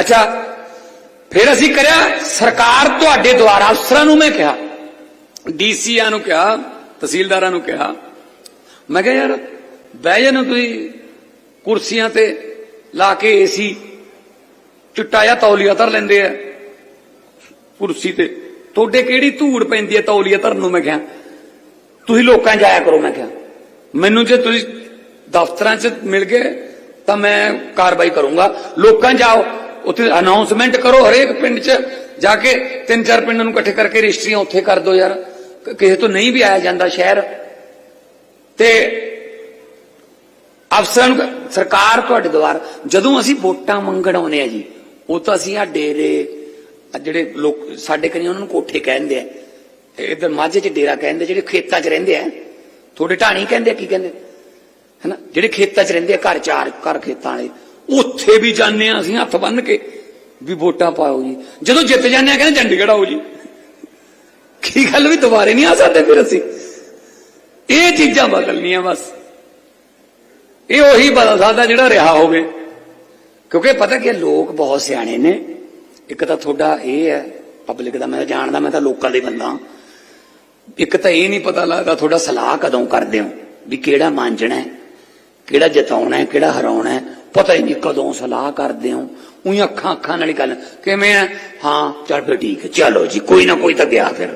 ਅੱਛਾ, ਫਿਰ ਅਸੀਂ ਕਰਿਆ, ਸਰਕਾਰ ਤੁਹਾਡੇ ਦੁਆਰਾ ਅਫਸਰਾਂ ਨੂੰ ਮੈਂ ਕਿਹਾ, ਡੀਸੀਆਂ ਨੂੰ ਕਿਹਾ, ਤਹਿਸੀਲਦਾਰਾਂ ਨੂੰ ਕਿਹਾ। ਮੈਂ ਕਿਹਾ, ਯਾਰ, ਬਹਿ ਜਾਣਾ ਤੁਸੀਂ, ਕੁਰਸੀਆਂ ਤੇ ਲਾ ਕੇ ਏਸੀ ਚਿੱਟਾ ਜਾਂ ਤੌਲੀਆ ਧਰ ਲੈਂਦੇ ਆ। ਕੁਰਸੀ ਤੇ। ਤੁਹਾਡੇ ਕਿਹੜੀ ਧੂੜ ਪੈਂਦੀ ਹੈ ਤੌਲੀਆ ਧਰਨ ਨੂੰ ਮੈਂ ਕਿਹਾ। ਤੁਸੀਂ ਲੋਕਾਂ ਜਾਇਆ ਕਰੋ, ਮੈਂ ਕਿਹਾ। ਮੈਨੂੰ ਜੇ ਤੁਸੀਂ ਦਫ਼ਤਰਾਂ 'ਚ ਮਿਲ ਗਏ, ਤਾਂ ਮੈਂ ਕਾਰਵਾਈ ਕਰੂੰਗਾ। ਲੋਕਾਂ ਜਾਓ ਉੱਥੇ ਅਨਾਉਂਸਮੈਂਟ ਕਰੋ ਹਰੇਕ ਪਿੰਡ 'ਚ, ਜਾ ਕੇ ਤਿੰਨ ਚਾਰ ਪਿੰਡਾਂ ਨੂੰ ਇਕੱਠੇ ਕਰਕੇ ਰਜਿਸਟਰੀਆਂ ਉੱਥੇ ਕਰ ਦਿਓ ਯਾਰ। ਕਿਸੇ ਤੋਂ ਨਹੀਂ ਵੀ ਆਇਆ ਜਾਂਦਾ ਸ਼ਹਿਰ। ਤੇ ਅਫਸਰਾਂ ਨੂੰ ਸਰਕਾਰ ਤੁਹਾਡੇ ਦੁਆਰ, ਜਦੋਂ ਅਸੀਂ ਵੋਟਾਂ ਮੰਗਣ ਆਉਂਦੇ ਆ ਜੀ, ਉਹ ਤਾਂ ਅਸੀਂ ਆ ਡੇਰੇ ਜਿਹੜੇ ਲੋਕ, ਸਾਡੇ ਕਨੀ ਉਹਨਾਂ ਨੂੰ ਕੋਠੇ ਕਹਿੰਦੇ ਆ। ਇਧਰ ਮਾਝੇ 'ਚ ਡੇਰਾ ਕਹਿੰਦੇ, ਜਿਹੜੇ ਖੇਤਾਂ 'ਚ ਰਹਿੰਦੇ ਆ। ਤੁਹਾਡੇ ਢਾਣੀ ਕਹਿੰਦੇ ਆ, ਕੀ ਕਹਿੰਦੇ? ਹਨਾ? ਜਿਹੜੇ ਖੇਤਾਂ 'ਚ ਰਹਿੰਦੇ ਆ, ਘਰ ਚਾਰ, ਘਰ ਖੇਤਾਂ ਵਾਲੇ। ਉੱਥੇ ਵੀ ਜਾਂਦੇ ਆ ਅਸੀਂ, ਹੱਥ ਬੰਨ ਕੇ, ਵੀ ਵੋਟਾਂ ਪਾਓ ਜੀ। ਜਦੋਂ ਜਿੱਤ ਜਾਂਦੇ ਆ ਕਹਿੰਦੇ ਚੰਡੀਗੜ੍ਹ ਆਓ ਜੀ। ਕੀ ਗੱਲ ਵੀ ਦੁਬਾਰੇ ਨਹੀਂ ਆ ਸਕਦੇ ਫਿਰ ਅਸੀਂ? ਇਹ ਚੀਜ਼ਾਂ ਬਦਲਣੀਆਂ ਬਸ। ਇਹ ਉਹੀ ਬਦਲ ਸਕਦਾ ਜਿਹੜਾ ਰਿਹਾ ਹੋਵੇ। ਕਿਉਂਕਿ ਪਤਾ ਕਿ ਲੋਕ ਬਹੁਤ ਸਿਆਣੇ ਨੇ। ਇੱਕ ਤਾਂ ਤੁਹਾਡਾ ਇਹ ਹੈ ਪਬਲਿਕ ਦਾ ਮੈਂ ਤਾਂ ਜਾਣਦਾ, ਮੈਂ ਤਾਂ ਲੋਕਾਂ ਦੇ ਬੰਦਾ ਇੱਕ ਤਾਂ ਇਹ ਨਹੀਂ ਪਤਾ ਲੱਗਦਾ ਤੁਹਾਡਾ ਸਲਾਹ ਕਦੋਂ ਕਰਦੇ ਹੋ, ਵੀ ਕਿਹੜਾ ਮਾਂਜਣਾ ਹੈ, ਕਿਹੜਾ ਜਿਤਾਉਣਾ ਹੈ, ਕਿਹੜਾ ਹਰਾਉਣਾ ਹੈ। ਪਤਾ ਹੀ ਨਹੀਂ ਕਦੋਂ ਸਲਾਹ ਕਰਦੇ ਹੋ। ਉਹੀ ਅੱਖਾਂ ਅੱਖਾਂ ਨਾਲ ਗੱਲ। ਕਿਵੇਂ ਆ? ਹਾਂ, ਚੱਲ ਫਿਰ ਠੀਕ ਹੈ। ਚਲੋ ਜੀ, ਕੋਈ ਨਾ, ਕੋਈ ਤਾਂ ਗਿਆ ਫਿਰ।